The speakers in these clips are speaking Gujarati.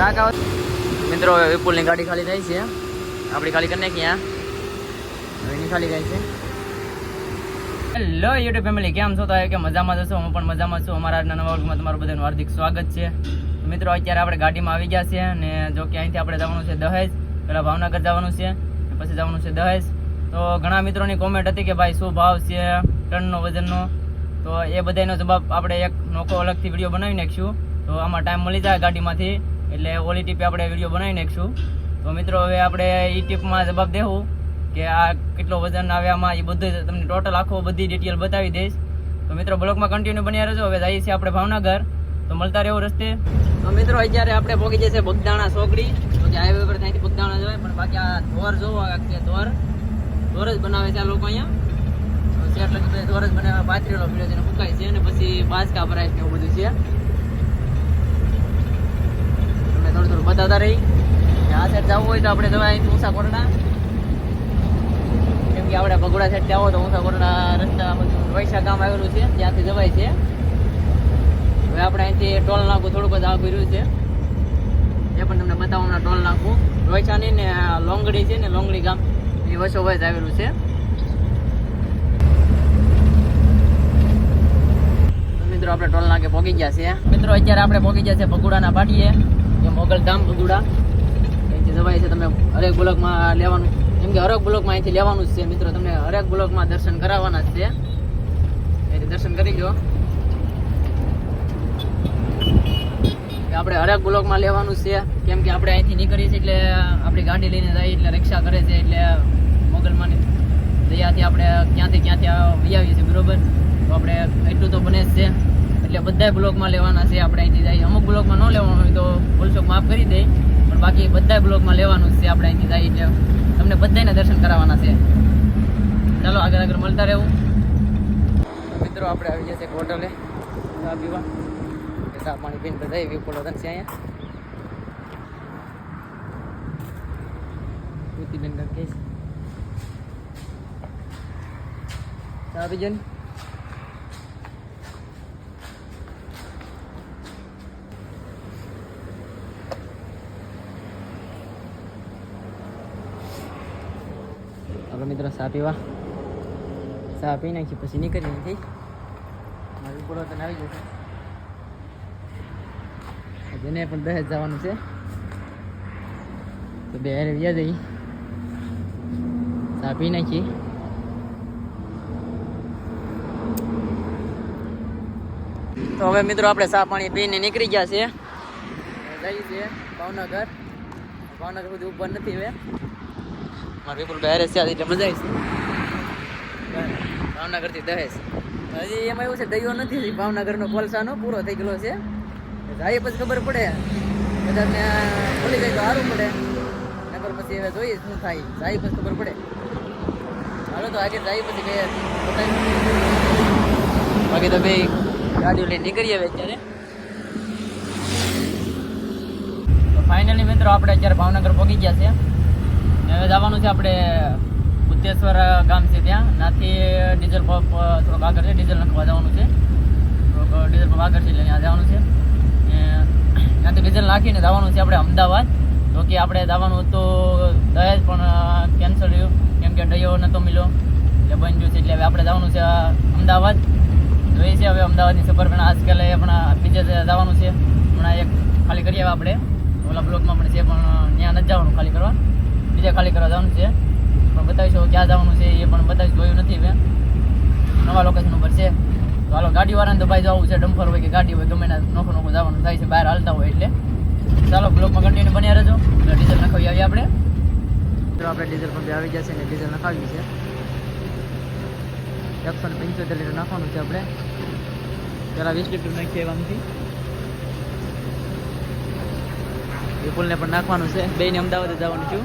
કાકા મિત્રો વિપુલની ગાડી ખાલી થઈ છે. આપણી ખાલી કરી નાખી એની ખાલી ગઈ છે. હેલો યુટ્યુબ ફેમિલી કેમ છો? તો કે મજામાં જશો હું પણ મજામાં છું. અમારા નવા વર્ગમાં તમારું બધાનું હાર્દિક સ્વાગત છે. મિત્રો, અત્યારે આપણે ગાડીમાં આવી ગયા છે અને જો કે અહીંથી આપણે જવાનું છે દહેજ. પહેલાં ભાવનગર જવાનું છે પછી જવાનું છે દહેજ. તો ઘણા મિત્રોની કોમેન્ટ હતી કે ભાઈ, શું ભાવ છે ટનનો, વજનનો? તો એ બધાનો જવાબ આપણે એક નોખો અલગથી વીડિયો બનાવી નાખીશું. તો આમાં ટાઈમ મળી જાય ગાડીમાંથી. એટલે ઓલી ટીપે આપણે વીડિયો બનાવી નાખીશું. તો મિત્રો, હવે આપણે એ ટીપમાં જવાબ દેવું કે આ કેટલો વજન આવે, આમાં એ બધું તમને ટોટલ આખો બધી ડિટેલ બતાવી દઈશ. તો મિત્રો, બ્લોગમાં કન્ટિન્યુ બન્યા રહેજો. હવે જઈએ છીએ આપણે ભાવનગર. તો મળતા રહેવું રસ્તે. તો મિત્રો અત્યારે આપણે પહોંચી જશે બગદાણા સોગડી, તો કે હાઈવે પર ત્યાંથી બગદાણા જવાય, પણ બાકી આ ધોર જોવો કે ધોર ધોર જ બનાવે છે આ લોકો અહીંયા. બધા ધોર જ બનાવે, પાથરેલો છે જેને મુકાય છે, અને પછી બાજકા ભરાય છે એવું બધું છે તમને થોડું થોડું બતાતા રહી આ સાઈડ જવું હોય તો આપણે જવાય અહીંથી ઊંચા કોરડા કેમ કે આપણે ભગોડા સાઈડ જાવ તો કોરડા રસ્તા બધું વૈશા ગામ આવેલું છે, ત્યાંથી જવાય છે. હવે આપણે અહીંથી ટોલ નાખું થોડુંક જ આગળ રહ્યું છે. એ પણ તમને બતાવવાના ટોલ નાખું રોયછાની ને લોંગડી છે ને, લોંગડી ગામ. એ વચ્ચો વચ આવેલું છે. મિત્રો, આપણે ટોલ નાકે પહોંચી ગયા છે મિત્રો, અત્યારે આપણે પહોંચી ગયા છે ભગુડાના પાટીએ. જે મોગલ ધામ ભગુડા અહીંથી જવાય છે તમે હરેક બ્લોકમાં લેવાનું. કેમ કે હરેક બ્લોકમાં અહીંથી લેવાનું જ છે મિત્રો. તમને હરેક બ્લોકમાં દર્શન કરાવવાના જ છે. અહીંથી દર્શન કરી લો આપણે હરેક બ્લોકમાં લેવાનું છે. કેમ કે આપણે અહીંથી નીકળીએ છીએ એટલે આપણી ગાડી લઈને જાય એટલે રિક્ષા કરે છે એટલે મોગલમાંની દયાથી આપણે ક્યાંથી ક્યાંથી વૈયાવીએ છીએ, બરોબર? તો આપણે એટલું તો બને જ છે. એટલે બધા બ્લોકમાં લેવાના છે. આપણે અહીંથી જઈએ. અમુક બ્લોકમાં ન લેવાનું હોય તો ફૂલશોક માફ કરી દે. પણ બાકી બધા બ્લોકમાં લેવાનું છે. આપણે અહીંથી જઈએ એટલે તમને બધાને દર્શન કરાવવાના છે. ચાલો, આગળ આગળ મળતા રહેવું. મિત્રો, આપણે આવી જશે હોટલે. ચા પીવા. ચા, પાણી પીને બધા વિપુલ વતન છે અહીંયા. કૃતિબેન ગંકેશ ચા આપણે મિત્રો ચા પીવા ચા પી નાખી પછી નીકળી નથી મારું પૂરો તને આવી જશે. જેને પણ દહેજ જવાનું છે. તો બે હારે વ્યા જઈ ચા પી નાખી તો હવે મિત્રો આપણે ચા પાણી પીને નીકળી ગયા છીએ. જઈએ છીએ ભાવનગર. ભાવનગર સુધી ઉપર નથી હવે. મારા વિપુલ બહેરે છે એટલે મજા આવી ભાવનગરથી દહેજ હજી એમાં એવું છે દયો નથી ભાવનગરનો કોલસાનો પૂરો થઈ ગયેલો છે. જાય પછી ખબર પડે. બધાને ખોલી જાય તો સારું પડે. નગર પછી હવે જોઈએ શું થાય. જાય પછી ખબર પડે. હાલો તો આજે જાય પછી કહીએ. બાકી તો ભાઈ ગાડીઓ લઈને નીકળીએ હવે અત્યારે. ફાઇનલી મિત્રો, આપણે અત્યારે ભાવનગર પહોંચી ગયા છે હવે જવાનું છે આપણે બુદ્ધેશ્વર ગામ છે ત્યાં. નાથી ડીઝલ પંપ થોડોક આગળ છે, ડીઝલ નાખવા જવાનું છે. થોડોક ડીઝલ પંપ આગળ છે એટલે ત્યાં જવાનું છે. ત્યાંથી ડીઝલ નાખીને જવાનું છે આપણે અમદાવાદ. તો કે આપણે જવાનું હતું દહેજ, પણ કેન્સલ રહ્યું કેમ કે ડયો નહોતો મિલ્યો એટલે બંધ ગયું છે એટલે હવે આપણે જવાનું છે અમદાવાદ. જોઈએ છે હવે અમદાવાદની સફર પણ આજકાલ પણ બીજે જવાનું છે. હમણાં એક ખાલી કરી આવ્યા આપણે. ઓલા બ્લોકમાં પણ છે, પણ ત્યાં નથી જવાનું ખાલી કરવા. બીજા ખાલી કરવા જવાનું છે. પણ બતાવીશું ક્યાં જવાનું છે એ પણ બતાવી જોયું નથી હવે. નવા લોકેશન ઉપર છે. તો હાલો ગાડીવાળાને તો ભાઈ જવું છે. ડમ્ફર હોય કે ગાડી હોય, ગમે ના નોખું નોખું જવાનું થાય છે, બહાર હાલતા હોય એટલે. ચાલો બ્લોકમાં કન્ટિન્યુ બન્યા રહેજો. એટલે ડીઝલ નખાવી આવીએ આપણે. આપણે ડીઝલ પંપે આવી જશે ને ડીઝલ નખાવ્યું છે. એકસો ને પંચોતેર લીટર નાખવાનું છે આપણે. પહેલાં વીસ લીટર નાખીએ આમથી વિપુલને પણ નાખવાનું છે. બેને અમદાવાદ જવાનું છું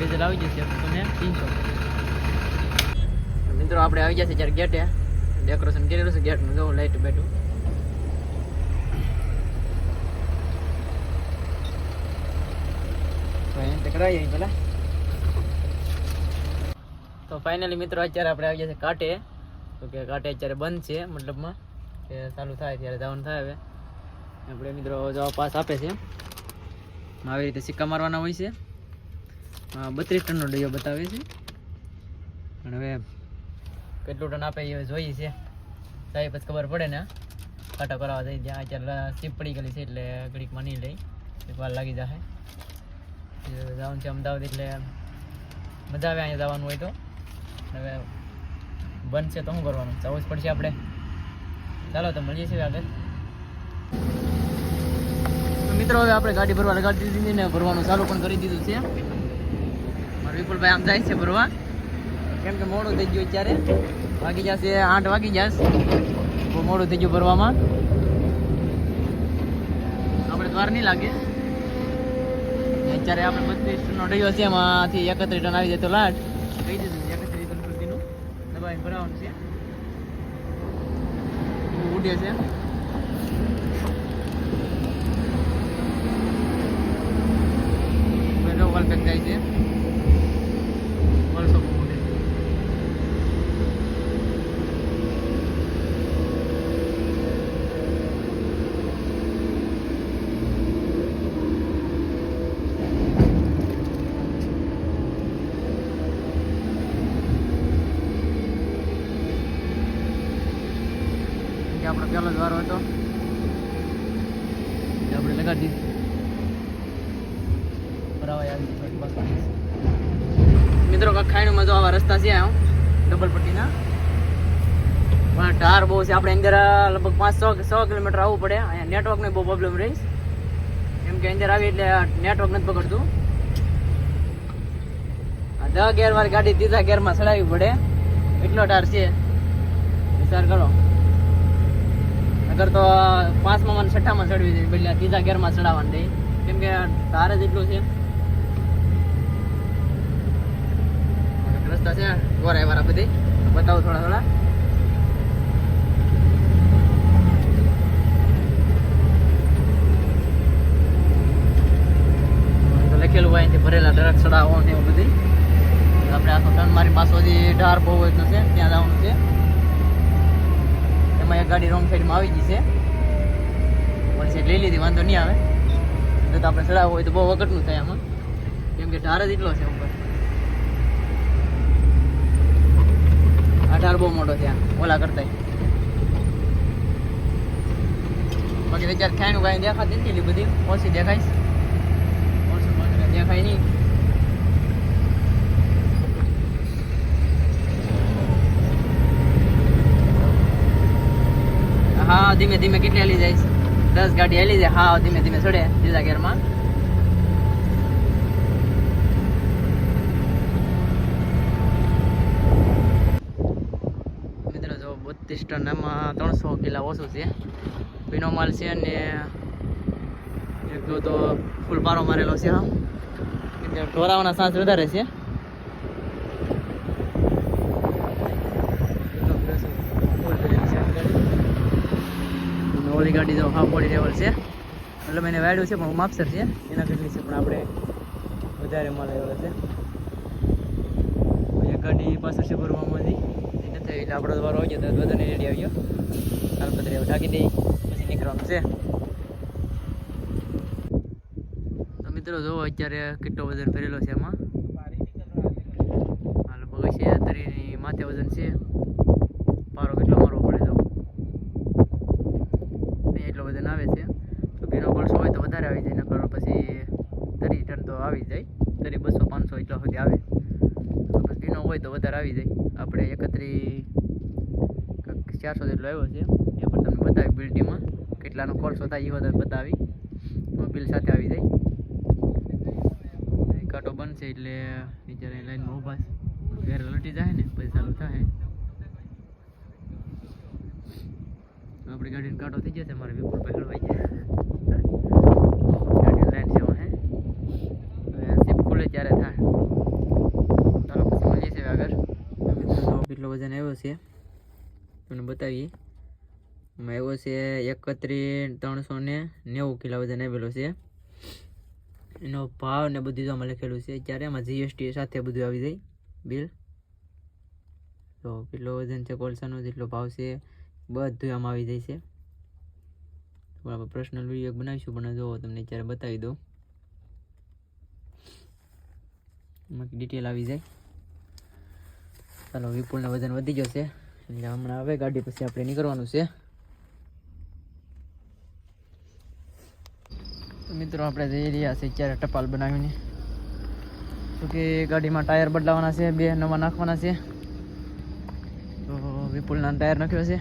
ડીઝલ આવી જશે તમને તીનસો મિત્રો આપણે આવી જશે જ્યારે ગેટે ડેકોરેશન કરેલું છે ગેટનું જવું લાઈટ બેઠું. કરાવીએ તો ફાઇનલી મિત્રો અત્યારે આપણે આવી જશે કાંટે તો કે કાંટે અત્યારે બંધ છે મતલબમાં. કે ચાલુ થાય ત્યારે જવાનું થાય હવે. આપણે મિત્રો જવા પાસ આપે છે. આવી રીતે સિક્કા મારવાના હોય છે. બત્રીસ ટનનો ડયો બતાવે છે. પણ હવે કેટલું ટન આપે એ જોઈએ છે. સાહેબ, પછી ખબર પડે ને કાંટા કરાવવા જઈ જ્યાં અત્યારે સીપ પડી ગયેલી છે એટલે ઘડીકમાં નહીં લઈ. એક વાર લાગી જશે જવાનું છે અમદાવાદ એટલે મજા આવે અહીંયા જવાનું હોય તો. હવે બંધ છે તો શું કરવાનું? જવું જ પડશે આપણે. ચાલો તો મળીએ છીએ આગળ. મિત્રો, હવે આપણે ગાડી ભરવા લગાડી દીધી ને ભરવાનું ચાલુ પણ કરી દીધું છે. વિપુલભાઈ આમ જાય છે ભરવા. કેમ કે મોડું થઈ ગયું અત્યારે. વાગી જશે, આઠ વાગી જશે. બહુ મોડું થઈ ગયું ભરવામાં. આપણે દ્વાર નહીં લાગે. અત્યારે આપણે બત્રીસ ટનનો ડયો છે, એમાંથી એકત્રીસ ટન આવી જાય તો લાટ. કહી દીધું એકત્રીસ ટન સુધીનું. દબાઈને ભરાવાનું છે. ઉડે છે. પેલો વલકત જાય છે વલસો બહુ ઉડે છે કે આપણો પહેલો જ વારો હતો એ આપણે લગાડી દીધી બરાબર આવી ગઈ બસ મિત્રો કાંઈક ખાણીમાં જો આવા રસ્તા છે ડબલ પટ્ટીના. પણ ટાર બહુ છે. આપણે અંદર લગભગ પાંચ સો છ કિલોમીટર આવવું પડે. અહીંયા નેટવર્કની બહુ પ્રોબ્લેમ રહી. કેમ કે અંદર આવી એટલે નેટવર્ક નથી પકડતું દહ ગેર વાળી ગાડી ત્રીજા ગેરમાં ચડાવવી પડે. એટલો ટાર છે. વિચાર કરો. અગર તો પાંચમાં મને છઠ્ઠામાં ચડવી જોઈએ. એટલે ત્રીજા ગેરમાં માં દે કેમ કે ટાર જ એટલું છે. રસ્તા છે ગોરાઈ વાળા બધી. બતાવો થોડા થોડા. લખેલું હોય અહીંથી ભરેલા ડરક ચડાવો એવું બધી. આપણે આખો ટર્ન મારી પાસોથી ઢાર બહુ જ છે ત્યાં જવાનું છે. એમાં એક ગાડી રોંગ સાઈડમાં આવી ગઈ છે. પણ છે, લઈ લીધી, વાંધો નહીં આવે. તો આપણે ચડાવવું હોય તો બહુ વખતનું થાય આમાં. કેમ ઢાર જ એટલો છે ઉપર. આ ઢાર બહુ મોટો આ, ઓલા કરતા બાકી વિચાર ખાયનું કાંઈ દેખાતી નથી એટલી બધી. ઓછી દેખાય. દેખાય નહીં. હા ધીમે ધીમે કેટલી હલી જાય દસ ગાડી હલી જાય. હા ધીમે ધીમે ચડે. ત્રીજા ગેરમાં મિત્રો જો બત્રીસ ટન એમાં ત્રણસો કિલા ઓછું છે. પીનો માલ છે અને એક દો તો ફૂલ પારો મારેલો છે ઢોરાવાના સાંસ વધારે છે. ઓલી ગાડી તો હાફ બોડી લેવલ છે. એટલે એને વાડ્યું છે, પણ હું માપસર છે. એના કેટલી છે પણ આપણે વધારે માલ આવ્યો છે. ગાડી પાછળ છે ભરવામાં એટલે આપણો વારો આવી ગયો, તો બધાને રેડી આવી ગયો. કાલ બધા એવું ઢાંકી દઈ પછી નીકળવાનું છે. તો મિત્રો જુઓ અત્યારે કેટલો વજન ભરેલો છે એમાં? આ લગભગ છે તરીની માથે વજન છે. પારો કેટલો મારવો પડે તો એટલો વજન આવે છે. તો ભીનો કોલસો હોય તો વધારે આવી જાય, નકર પછી તરી ટન તો આવી જાય. તરી બસો, પાંચસો એટલા સુધી આવે. હોય તો વધારે આવી જાય. આપણે એકત્રી ચારસો જેટલો આવ્યો છે. એ પણ તમને બતાવી બિલ્ડીમાં કેટલાનો કોલસો થાય એ વધારે બતાવી. બિલ સાથે આવી જાય. કાંટો બનશે એટલે બિચારા લાઈનમાં ઊભા છે. ઘરે લટી જાય ને, પછી ચાલુ થાય. આપણી ગાડીનો કાંટો થઈ જશે, મારે વિપુલ પકડવાઈ જાય ગાડીની લાઈન છે હે હવે સીપ ખુલે ત્યારે થાય ચાલો પછી મળીએ છીએ આગળ વજન આવ્યો છે. તમને બતાવીએ. એમાં આવ્યો છે એકત્રીસ ત્રણસો ને નેવું કિલો વજન આવેલો છે. એનો ભાવ ને બધું આમાં લખેલું છે, ત્યારે એમાં જીએસટી સાથે બધું આવી જાય બિલ. તો કેટલો વજન છે, કોલસાનો, જેટલો ભાવ છે, બધું આમાં આવી જાય છે. તો આપણે પર્સનલ વીડિયો બનાવીશું, પણ જો તમને અત્યારે બતાવી દઉં. ડિટેલ આવી જાય. ચાલો વિપુલના વજન વધી જશે એટલે હમણાં હવે ગાડી પછી આપણે નીકળવાનું છે. મિત્રો, આપણે જઈ રહ્યા છીએ અત્યારે ટપાલ બનાવીને. તો કે ગાડીમાં ટાયર બદલાવાના છે, બે નવા નાખવાના છે. તો વિપુલના ટાયર નાખ્યો છે.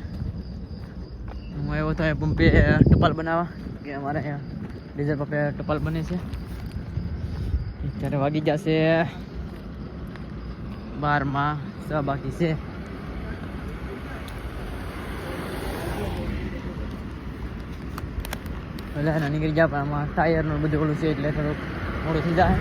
હું આવ્યો થાય પંપે ટપાલ બનાવવા, કે અમારે ડીઝલ પંપે ટપાલ બને છે. અત્યારે વાગી જશે બારમાં સવા બાકી છે એટલે નીકળી જાય પણ આમાં ટાયરનું બધું ઓલું છે એટલે થોડુંક મોડું થઈ જાય.